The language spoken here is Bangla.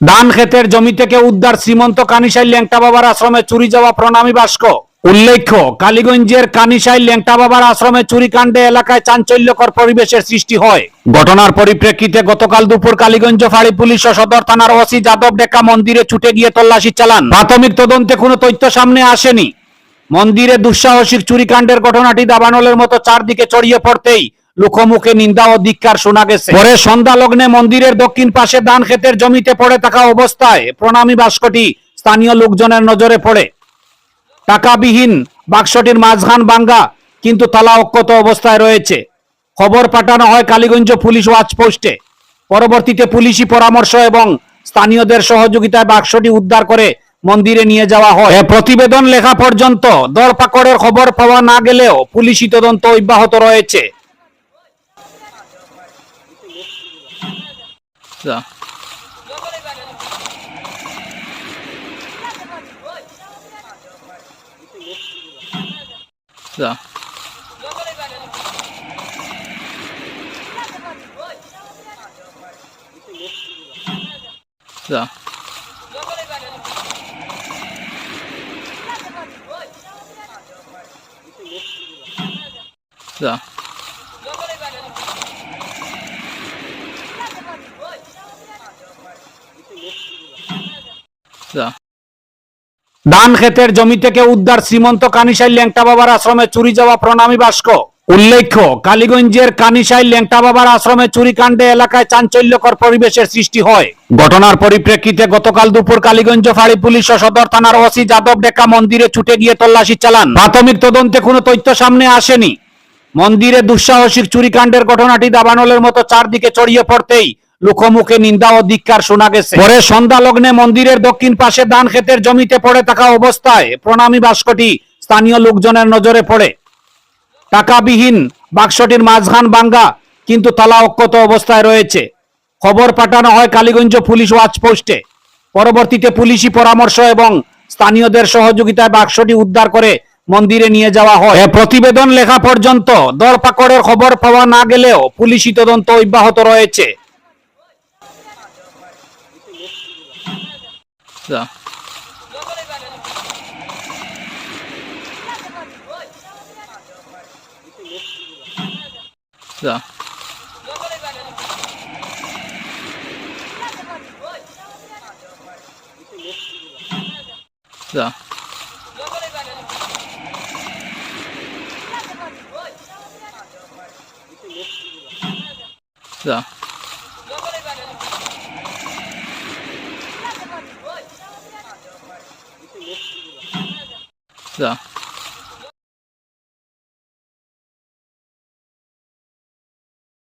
ধান ক্ষেতের জমি থেকে উদ্ধার শ্রীমন্ত কানিসাই ল্যাংটা বাবার আশ্রমে চুরি যাওয়া প্রণামী বাস্ক। উল্লেখ্য, কালীগঞ্জের কানিসাই ল্যাংটা বাবার আশ্রমে চুরিকাণ্ডে এলাকায় চাঞ্চল্যকর পরিবেশের সৃষ্টি হয়। ঘটনার পরিপ্রেক্ষিতে গতকাল দুপুর কালীগঞ্জ ফাঁড়ি পুলিশ ও সদর থানার ওসি যাদব ডেকা মন্দিরে ছুটে গিয়ে তল্লাশি চালান। প্রাথমিক তদন্তে কোনো তথ্য সামনে আসেনি। মন্দিরে দুঃসাহসিক চুরিকাণ্ডের ঘটনাটি দাবানলের মতো চারদিকে ছড়িয়ে পড়তেই লোকমুখে নিন্দা ও ধিক্কার শোনা গেছে। পরে সন্ধ্যা লগ্নে মন্দিরের দক্ষিণ পাশে ধান ক্ষেতের জমিতে পড়ে থাকা অবস্থায় প্রণামী বাস্কটি স্থানীয় লোকজনের নজরে পড়ে। টাকাবিহীন বাক্সটির মাঝখান ভাঙ্গা কিন্তু তালা অক্ষত অবস্থায় রয়েছে। খবর পাঠানো হয় কালীগঞ্জ পুলিশ ওয়াচ পোস্টে। পরবর্তীতে পুলিশি পরামর্শ এবং স্থানীয়দের সহযোগিতায় বাক্সটি উদ্ধার করে মন্দিরে নিয়ে যাওয়া হয়। প্রতিবেদন লেখা পর্যন্ত দরপাকড়ের খবর পাওয়া না গেলেও পুলিশি তদন্ত অব্যাহত রয়েছে। 是啊。是啊。是啊。是啊。是啊。ধান ক্ষেতের জমি থেকে উদ্ধার শ্রীমন্ত কানিসাই ল্যাংটা বাবার আশ্রমে চুরি যাওয়া প্রণামী বাস্ক। উল্লেখ্য, কালীগঞ্জের কানিসাই ল্যাংটা বাবার আশ্রমে চুরিকাণ্ডে এলাকায় চাঞ্চল্যকর পরিবেশের সৃষ্টি হয়। ঘটনার পরিপ্রেক্ষিতে গতকাল দুপুর কালীগঞ্জ ফাঁড়ি পুলিশ ও সদর থানার ওসি যাদব ডেকা মন্দিরে ছুটে গিয়ে তল্লাশি চালান। প্রাথমিক তদন্তে কোনো তথ্য সামনে আসেনি। মন্দিরে দুঃসাহসিক চুরিকাণ্ডের ঘটনাটি দাবানলের মতো চারদিকে ছড়িয়ে পড়তেই লোকমুখে নিন্দা ও ধিক্কার শোনা গেছে। পরে সন্ধ্যা লগ্নে মন্দিরের দক্ষিণ পাশে ধান ক্ষেতের জমিতে পড়ে থাকা অবস্থায় প্রণামী বাস্কটি স্থানীয় লোকজনের নজরে পড়ে। টাকাবিহীন বাক্সটির মাঝখান ভাঙ্গা, কিন্তু তালা অক্ষত অবস্থায় রয়েছে। খবর পাঠানো হয় কালীগঞ্জ পুলিশ ওয়াচ পোস্টে। পরবর্তীতে পুলিশি পরামর্শ এবং স্থানীয়দের সহযোগিতায় বাক্সটি উদ্ধার করে মন্দিরে নিয়ে যাওয়া হয়। প্রতিবেদন লেখা পর্যন্ত দরপাকড়ের খবর পাওয়া না গেলেও পুলিশি তদন্ত অব্যাহত রয়েছে। 是啊。是啊。是啊。是啊。So.